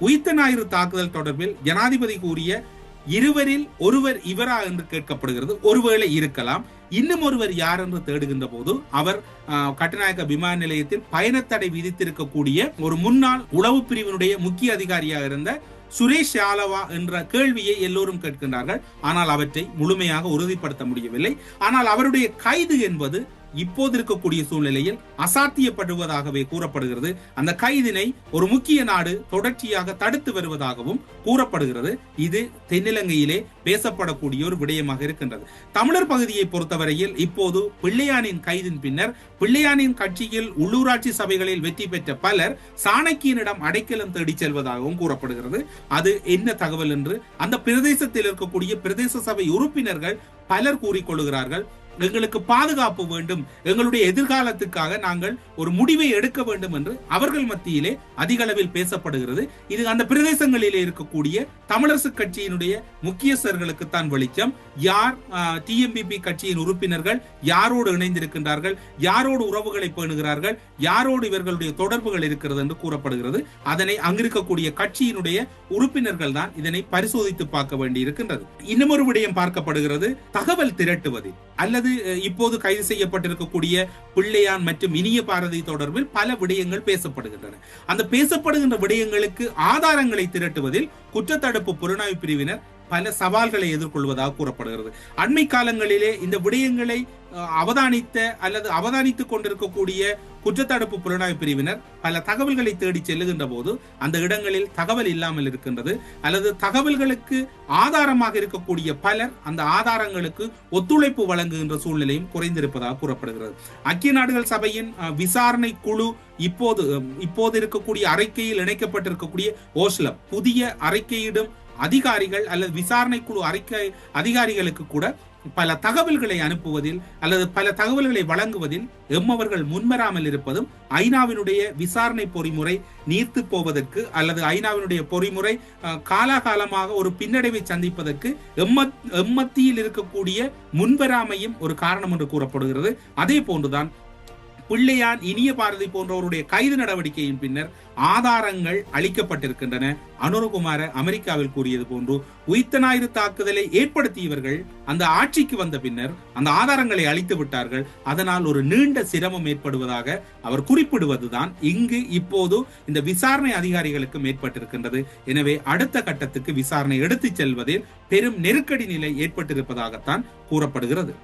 உயிர்த்த ஞாயிறு தாக்குதல் தொடர்பில் ஜனாதிபதி கூறிய இருவரில் ஒருவர் இவரா என்று கேட்கப்படுகிறது. ஒருவேளை இருக்கலாம். இன்னும் ஒருவர் யார் என்று தேடுகின்ற போது அவர் ஆஹ், கட்டுநாயக்க விமான நிலையத்தில் பயணத்தடை விதித்திருக்கக்கூடிய ஒரு முன்னாள் உளவு பிரிவினுடைய முக்கிய அதிகாரியாக இருந்த சுரேஷ் யாலவா என்ற கேள்வியை எல்லோரும் கேட்கின்றார்கள். ஆனால் அவற்றை முழுமையாக உறுதிப்படுத்த முடியவில்லை. ஆனால் அவருடைய கைது என்பது இப்போது இருக்கக்கூடிய சூழ்நிலையில் அசாத்தியப்படுவதாகவே கூறப்படுகிறது. அந்த கைதினை ஒரு முக்கிய நாடு தொடர்ச்சியாக தடுத்து வருவதாகவும் கூறப்படுகிறது. இது தென்னிலங்கையிலே பேசப்படக்கூடிய ஒரு விடயமாக இருக்கின்றது. தமிழர் பகுதியை பொறுத்தவரையில் இப்போது பிள்ளையானின் கைதின் பின்னர் பிள்ளையானின் கட்சியில் உள்ளூராட்சி சபைகளில் வெற்றி பெற்ற பலர் சாணக்கியனிடம் அடைக்கலம் தேடிச் செல்வதாகவும் கூறப்படுகிறது. அது என்ன தகவல் என்று அந்த பிரதேசத்தில் இருக்கக்கூடிய பிரதேச சபை உறுப்பினர்கள் பலர் கூறிக்கொள்கிறார்கள் எங்களுக்கு பாதுகாப்பு வேண்டும். எங்களுடைய எதிர்காலத்துக்காக நாங்கள் ஒரு முடிவை எடுக்க வேண்டும் என்று அவர்கள் மத்தியிலே அதிக அளவில் பேசப்படுகிறது. இது அந்த பிரதேசங்களிலே இருக்கக்கூடிய தமிழரசு கட்சியினுடைய முக்கியஸ்தர்களுக்கு தான் வெளிச்சம். யார் டிஎம்பிபி கட்சியின் உறுப்பினர்கள் யாரோடு இணைந்திருக்கின்றார்கள்? யாரோடு உறவுகளை பேணுகிறார்கள்? யாரோடு இவர்களுடைய தொடர்புகள் இருக்கிறது என்று கூறப்படுகிறது. அதனை அங்கிருக்கக்கூடிய கட்சியினுடைய உறுப்பினர்கள் தான் இதனை பரிசோதித்து பார்க்க வேண்டி இருக்கின்றது இன்னும் ஒரு விடயம் பார்க்கப்படுகிறது. தகவல் திரட்டுவதில் அல்லது இப்போது கைது செய்யப்பட்டிருக்கக்கூடிய பிள்ளையான் மற்றும் இனிய பாரதி தொடர்பில் பல விடயங்கள் பேசப்படுகின்றன. அந்த பேசப்படுகின்ற விடயங்களுக்கு ஆதாரங்களை திரட்டுவதில் குற்றத்தடுப்பு புலனாய்வு பிரிவினர் பல சவால்களை எதிர்கொள்வதாக கூறப்படுகிறது. அண்மை காலங்களிலே இந்த விடயங்களை அவதானித்த அல்லது அவதானித்துக் கொண்டிருக்கக்கூடிய குற்றத்தடுப்பு புலனாய்வு பிரிவினர் பல தகவல்களை தேடி செல்லுகின்ற போது அந்த இடங்களில் தகவல் இல்லாமல் இருக்கின்றது அல்லது தகவல்களுக்கு ஆதாரமாக இருக்கக்கூடிய பலர் அந்த ஆதாரங்களுக்கு ஒத்துழைப்பு வழங்குகின்ற சூழ்நிலையும் குறைந்திருப்பதாக கூறப்படுகிறது. ஐக்கிய நாடுகள் சபையின் விசாரணை குழு இப்போது இப்போது இருக்கக்கூடிய அறிக்கையில் இணைக்கப்பட்டிருக்கக்கூடிய ஓஸ்லம் புதிய அறிக்கையிடும் அதிகாரிகள் அல்லது விசாரணை குழு அறிக்கை அதிகாரிகளுக்கு கூட பல தகவல்களை அனுப்புவதில் அல்லது பல தகவல்களை வழங்குவதில் எம்மவர்கள் முன்வராமல் இருப்பதும் ஐநாவினுடைய விசாரணை பொறிமுறை நீர்த்து போவதற்கு அல்லது ஐநாவினுடைய பொறிமுறை காலாகாலமாக ஒரு பின்னடைவை சந்திப்பதற்கு எம்மத் எம்மத்தியில் இருக்கக்கூடிய முன்வராமையும் ஒரு காரணம் என்று கூறப்படுகிறது. அதே போன்றுதான் பிள்ளையார் இனிய பாரதி போன்றவருடைய கைது நடவடிக்கையின் பின்னர் ஆதாரங்கள் அளிக்கப்பட்டிருக்கின்றன. அனுரகுமார அமெரிக்காவில் கூறியது போன்று உயிர்த்த ஞாயிறு தாக்குதலை ஏற்படுத்தியவர்கள் அந்த ஆட்சிக்கு வந்த பின்னர் அந்த ஆதாரங்களை அளித்து விட்டார்கள். அதனால் ஒரு நீண்ட சிரமம் ஏற்படுவதாக அவர் குறிப்பிடுவதுதான் இங்கு இப்போது இந்த விசாரணை அதிகாரிகளுக்கும் ஏற்பட்டிருக்கின்றது எனவே அடுத்த கட்டத்துக்கு விசாரணை எடுத்துச் செல்வதில் பெரும் நெருக்கடி நிலை ஏற்பட்டிருப்பதாகத்தான் கூறப்படுகிறது.